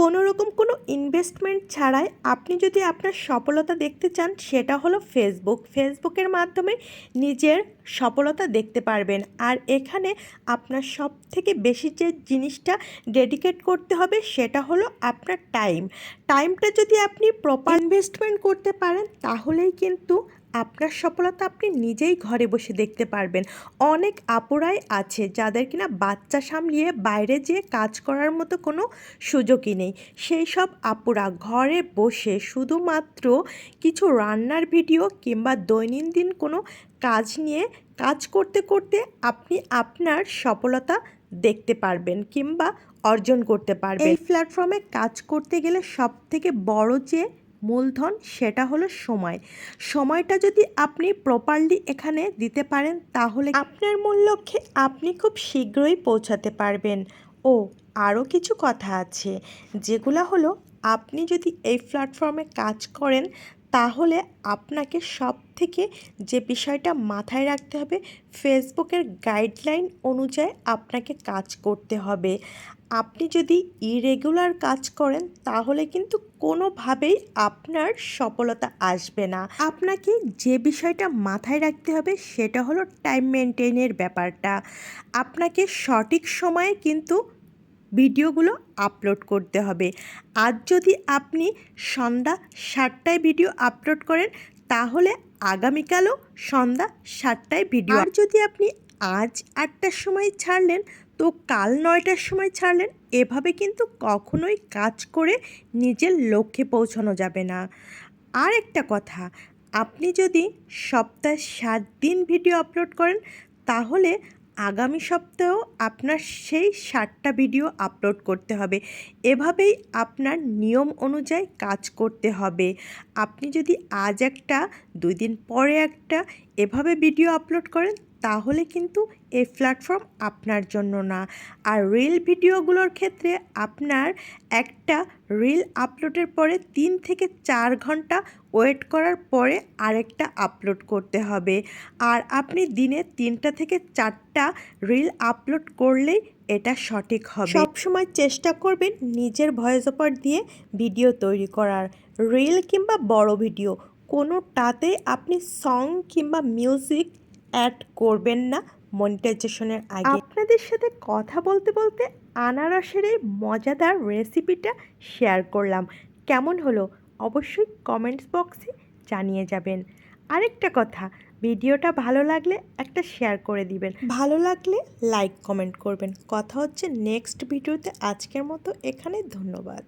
কোনো রকম কোনো ইনভেস্টমেন্ট ছাড়াই আপনি যদি আপনার সফলতা দেখতে চান, সেটা হলো ফেসবুক ফেসবুকের মাধ্যমে নিজের সফলতা দেখতে পারবেন। আর এখানে আপনার সব থেকে বেশি যে জিনিসটা ডেডিকেট করতে হবে, সেটা হলো আপনার টাইম টাইমটা যদি আপনি প্রপার ইনভেস্টমেন্ট করতে পারেন, তাহলেই কিন্তু আপনার সফলতা আপনি নিজেই ঘরে বসে দেখতে পারবেন। অনেক আপুরাই আছে যাদের কিনা বাচ্চা সামলিয়ে বাইরে যেয়ে কাজ করার মতো কোনো সুযোগই নেই। সেই সব আপুরা ঘরে বসে শুধুমাত্র কিছু রান্নার ভিডিও কিংবা দৈনন্দিন কোনো কাজ নিয়ে কাজ করতে করতে আপনি আপনার সফলতা দেখতে পারবেন কিংবা অর্জন করতে পারবেন। এই প্ল্যাটফর্মে কাজ করতে গেলে সব থেকে বড় যে মূলধন, সেটা হলো সময়। সময়টা যদি আপনি প্রপারলি এখানে দিতে পারেন, তাহলে আপনার মূল লক্ষ্যে আপনি খুব শীঘ্রই পৌঁছাতে পারবেন। ও, আরও কিছু কথা আছে, যেগুলো হলো আপনি যদি এই প্ল্যাটফর্মে কাজ করেন, তাহলে আপনাকে সব থেকে যে বিষয়টা মাথায় রাখতে হবে ফেসবুকের গাইডলাইন অনুযায়ী আপনাকে কাজ করতে হবে। আপনি যদি ইরেগুলার কাজ করেন, তাহলে কিন্তু কোনোভাবেই আপনার সফলতা আসবে না। আপনাকে যে বিষয়টা মাথায় রাখতে হবে, সেটা হলো টাইম মেনটেনের ব্যাপারটা। আপনাকে সঠিক সময়ে কিন্তু ভিডিওগুলো আপলোড করতে হবে। আজ যদি আপনি সন্ধ্যা সাতটায় ভিডিও আপলোড করেন, তাহলে আগামীকালও সন্ধ্যা সাতটায় ভিডিও। আর যদি আপনি আজ আটটার সময় ছাড়লেন তো কাল নয়টার সময় ছাড়লেন, এভাবে কিন্তু কখনোই কাজ করে নিজের লক্ষ্যে পৌঁছানো যাবে না। আর একটা কথা, আপনি যদি সপ্তাহে সাত দিন ভিডিও আপলোড করেন, তাহলে আগামী সপ্তাহেও আপনার সেই ষাটটা ভিডিও আপলোড করতে হবে। এভাবেই আপনার নিয়ম অনুযায়ী কাজ করতে হবে। আপনি যদি আজ একটা, দুই দিন পরে একটা, এভাবে ভিডিও আপলোড করেন তাহলে কিন্তু এই প্ল্যাটফর্ম আপনার জন্য না। আর রিল ভিডিওগুলোর ক্ষেত্রে আপনার একটা রিল আপলোডের পরে তিন থেকে চার ঘণ্টা ওয়েট করার পরে আরেকটা আপলোড করতে হবে। আর আপনি দিনে তিনটা থেকে চারটা রিল আপলোড করলেই এটা সঠিক হবে। সবসময় চেষ্টা করবেন নিজের ভয়েস ওভার দিয়ে ভিডিও তৈরি করার। রিল কিংবা বড় ভিডিও কোনোটাতে আপনি সং কিংবা মিউজিক অ্যাড করবেন না মনিটাইজেশনের আগে। আপনাদের সাথে কথা বলতে বলতে আনারসের এই মজাদার রেসিপিটা শেয়ার করলাম। কেমন হলো অবশ্যই কমেন্টস বক্সে জানিয়ে যাবেন। আরেকটা কথা ভিডিওটা ভালো লাগলে একটা শেয়ার করে দিবেন। ভালো লাগলে লাইক কমেন্ট করবেন। কথা হচ্ছে নেক্সট ভিডিওতে আজকের মতো এখানে ধন্যবাদ।